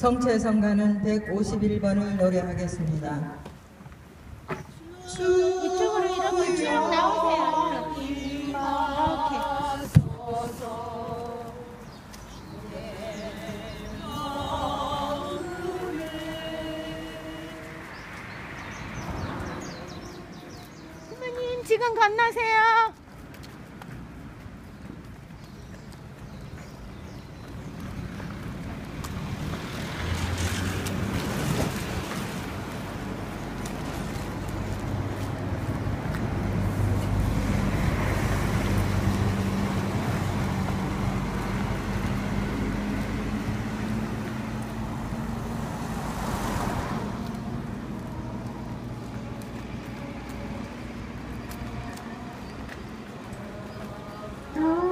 성채성가는 151번을 노래하겠습니다. 이쪽으로 이렇게 쭉 나오세요. 이렇게. 부모님 지금 건너세요. Oh.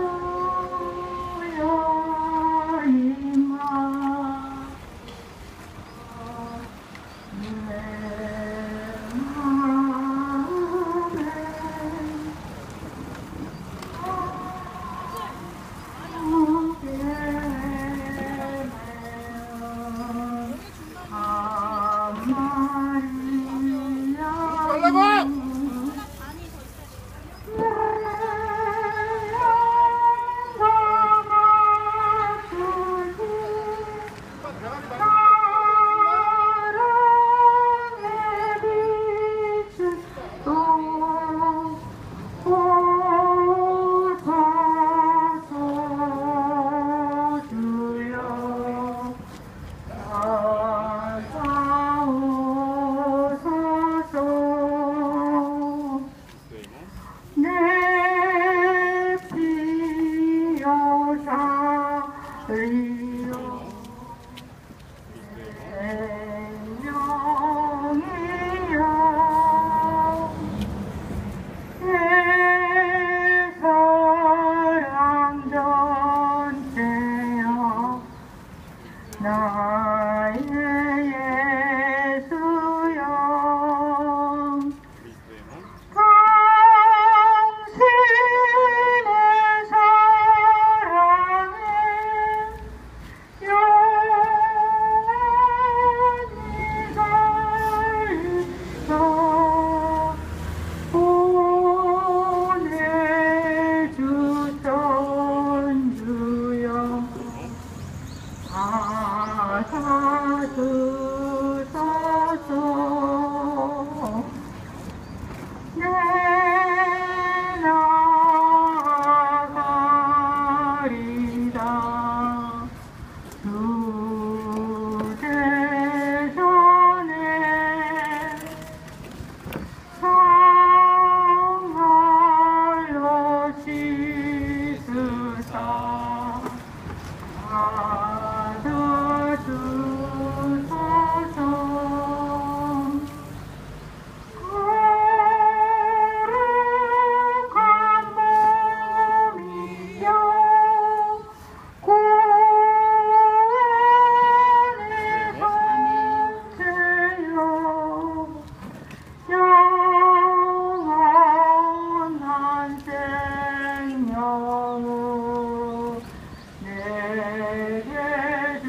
내게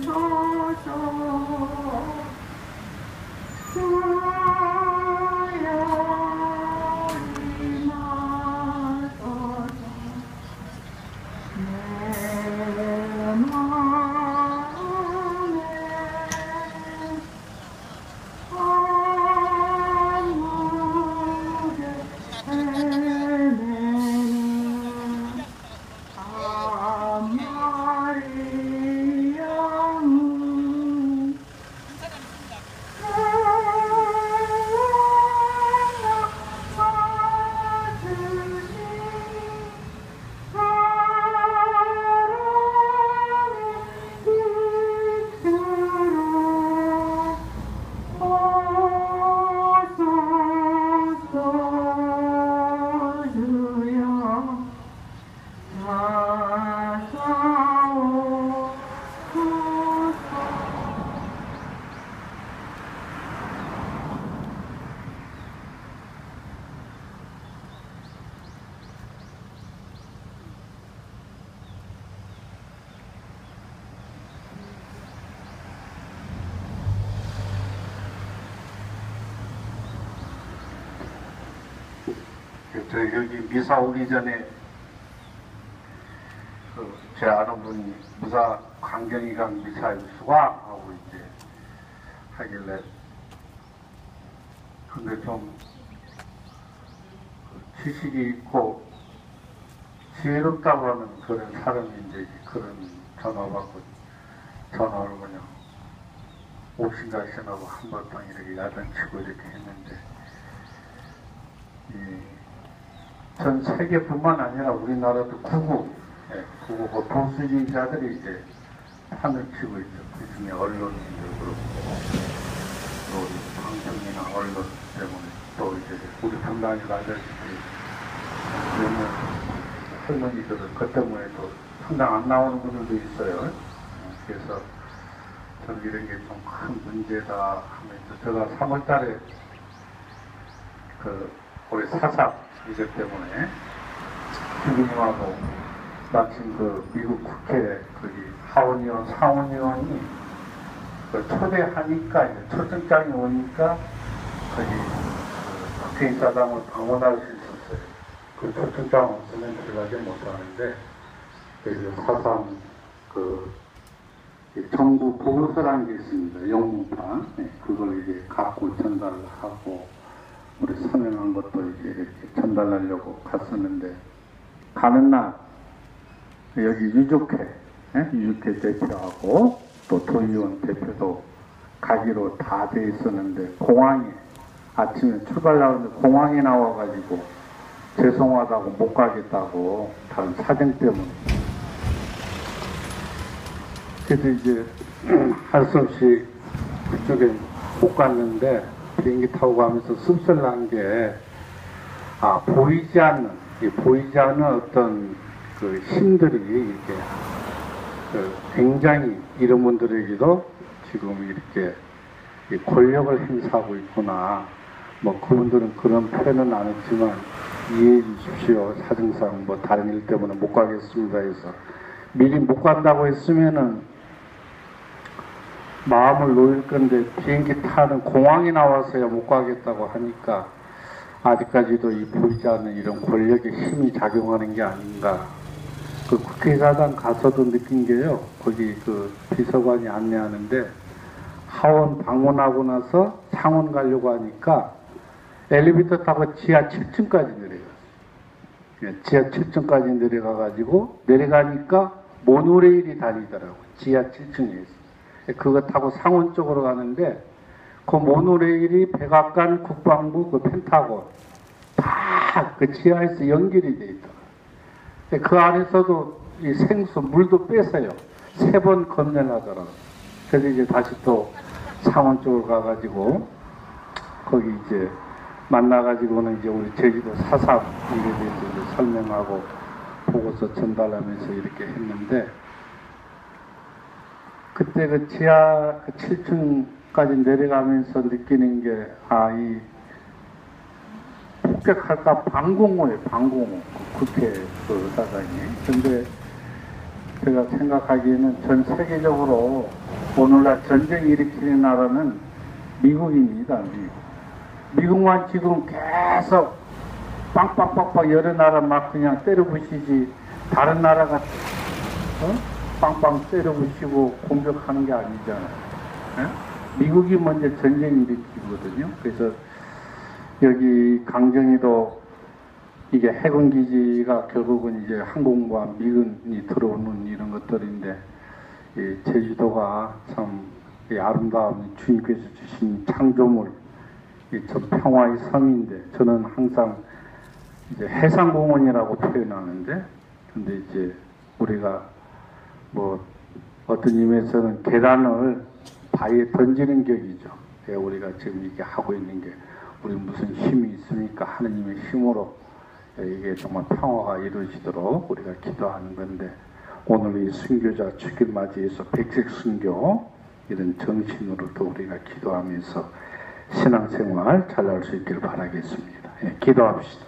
주소서. 저 여기 미사 오기 전에 그 제 아는 분이 무사 강경이강 미사일 수화하고 이제 하길래 근데 좀그 지식이 있고 지혜롭다고 하는 그런 사람인데 그런 전화 받고 전화를 그냥 옥신각신하고 한바탕 이렇게 야단치고 이렇게 했는데 이 전 세계뿐만 아니라 우리나라도 구구, 예, 그 보수주의자들이 이제 판을 치고 있죠. 그 중에 언론인들 그렇고 또 방송이나 언론 때문에 또 이제 우리 분당이 가다시피 몇몇 할머니들은 그 때문에 또 상당 안 나오는 분들도 있어요. 예, 그래서 저는 이런 게 좀 큰 문제다 하면서 제가 3월 달에 그 우리 사사 이것 때문에 주부님하고 마침 그 미국 국회 거기 하원의원, 상원의원이 그 초대하니까 이제 초청장이 오니까 거기 그 국회의사당을 방문할 수 있었어요. 그 초청장 없으면 들어가지 못하는데 그래서 사상 그 정부 보고서라는 게 있습니다. 영문판. 네, 그걸 이제 갖고 전달을 하고 우리 서명한 것도 이제 이렇게 전달하려고 갔었는데 가는 날 여기 유족회 예? 유족회 대표하고 또 도의원 대표도 가기로 다 돼 있었는데 공항에 아침에 출발하는데 공항에 나와가지고 죄송하다고 못 가겠다고 다른 사정 때문에 그래서 이제 할 수 없이 그쪽에 못 갔는데 비행기 타고 가면서 씁쓸한 게, 아, 보이지 않는, 이 보이지 않는 어떤 그 힘들이 이렇게 그 굉장히 이런 분들에게도 지금 이렇게 이 권력을 행사하고 있구나. 뭐 그분들은 그런 표현은 안 했지만 이해해 주십시오. 사정상 뭐 다른 일 때문에 못 가겠습니다 해서 미리 못 간다고 했으면은 마음을 놓일 건데 비행기 타는 공항에 나와서야 못 가겠다고 하니까 아직까지도 이 보이지 않는 이런 권력의 힘이 작용하는 게 아닌가. 그 국회의사당 가서도 느낀 게요. 거기 그 비서관이 안내하는데 하원 방문하고 나서 상원 가려고 하니까 엘리베이터 타고 지하 7층까지 내려갔어요. 예, 지하 7층까지 내려가가지고 내려가니까 모노레일이 다니더라고요. 지하 7층에 있어. 그거 타고 상원 쪽으로 가는데 그 모노레일이 백악관 국방부 그 펜타곤 다 그 지하에서 연결이 돼 있더라고요. 그 안에서도 이 생수 물도 뺐어요. 세 번 건널하더라고요. 그래서 이제 다시 또 상원 쪽으로 가가지고 거기 이제 만나가지고는 이제 우리 제주도 사상 일에 대해서 설명하고 보고서 전달하면서 이렇게 했는데 그때 그 지하 그 7층까지 내려가면서 느끼는 게, 아, 이, 폭격할까 방공호에 방공호. 그 국회 그 의사당이. 근데 제가 생각하기에는 전 세계적으로 오늘날 전쟁 일으키는 나라는 미국입니다, 미국. 미국만 지금 계속 빵빵빵빵 여러 나라 막 그냥 때려 부시지 다른 나라가 어? 빵빵 때려부시고 공격하는 게 아니잖아요. 예? 미국이 먼저 전쟁 일으키거든요. 그래서 여기 강정에도 이게 해군 기지가 결국은 이제 항공과 미군이 들어오는 이런 것들인데 이 제주도가 참이 아름다운 주님께서 주신 창조물, 이저 평화의 섬인데 저는 항상 이제 해상공원이라고 표현하는데 근데 이제 우리가 뭐 어떤 의미에서는 계란을 바위에 던지는 격이죠. 예, 우리가 지금 이게 하고 있는 게 우리 무슨 힘이 있습니까? 하느님의 힘으로 예, 이게 정말 평화가 이루어지도록 우리가 기도하는 건데 오늘 이 순교자 축일 맞이해서 백색 순교 이런 정신으로도 우리가 기도하면서 신앙생활 잘 할 수 있기를 바라겠습니다. 예, 기도합시다.